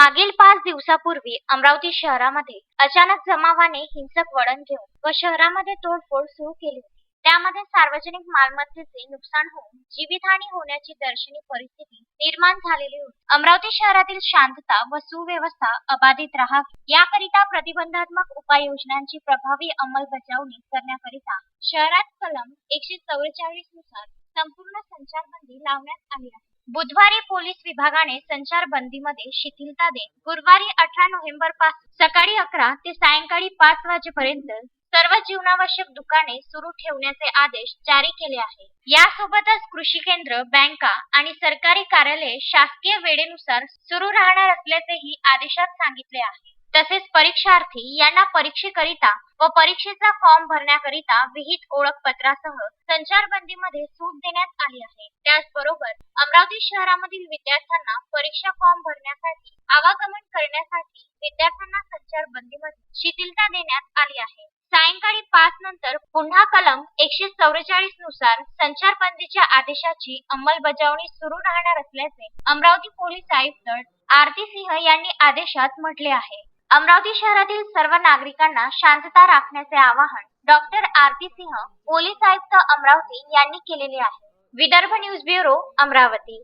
मागील पाच दिवसापूर्वी अमरावती शहरामध्ये अचानक जमावाने हिंसक वळण घेऊन व शहरामध्ये तोडफोड सुरू केली होती. त्यामध्ये सार्वजनिक मालमत्तेचे नुकसान होऊन जीवितहानी होण्याची दर्शनी परिस्थिती निर्माण झालेली होती. अमरावती शहरातील शांतता व सुव्यवस्था अबाधित राहावी याकरिता प्रतिबंधात्मक उपाययोजनांची प्रभावी अंमलबजावणी करण्याकरिता शहरात कलम एकशे चौवेचाळीसनुसार संपूर्ण संचारबंदी लावण्यात आली आहे. बुधवारी पोलीस विभागाने संचारबंदीमध्ये शिथिलता देत गुरुवारी अठरा नोव्हेंबरपासून सकाळी अकरा ते सायंकाळी पाच वाजेपर्यंत सर्व जीवनावश्यक दुकाने सुरू ठेवण्याचे आदेश जारी केले आहे. यासोबतच कृषी केंद्र बँका आणि सरकारी कार्यालये शासकीय वेळेनुसार सुरू राहणार असल्याचेही आदेशात सांगितले आहे. तसेच परीक्षार्थी यांना परीक्षेकरिता व परीक्षेचा फॉर्म भरण्याकरिता विहित ओळखपत्रासह संचारबंदीमध्ये सूट देण्यात आली आहे. त्याचबरोबर अमरावती शहरामधील विद्यार्थ्यांना परीक्षा फॉर्म भरण्यासाठी आवागमन करण्यासाठी विद्यार्थ्यांना संचारबंदीमध्ये शिथिलता देण्यात आली आहे. सायंकाळी पाच नंतर पुन्हा कलम एकशे चौवेचाळीसनुसार संचारबंदीच्या आदेशाची अंमलबजावणी सुरू राहणार असल्याचे अमरावती पोलीस आयुक्त आरती सिंह यांनी आदेशात म्हटले आहे. अमरावती शहरातील सर्व नागरिकांना शांतता राखण्याचे आवाहन डॉक्टर आरती सिंह पोलीस आयुक्त अमरावती यांनी केलेले आहे. Vidarbha news bureau Amravati.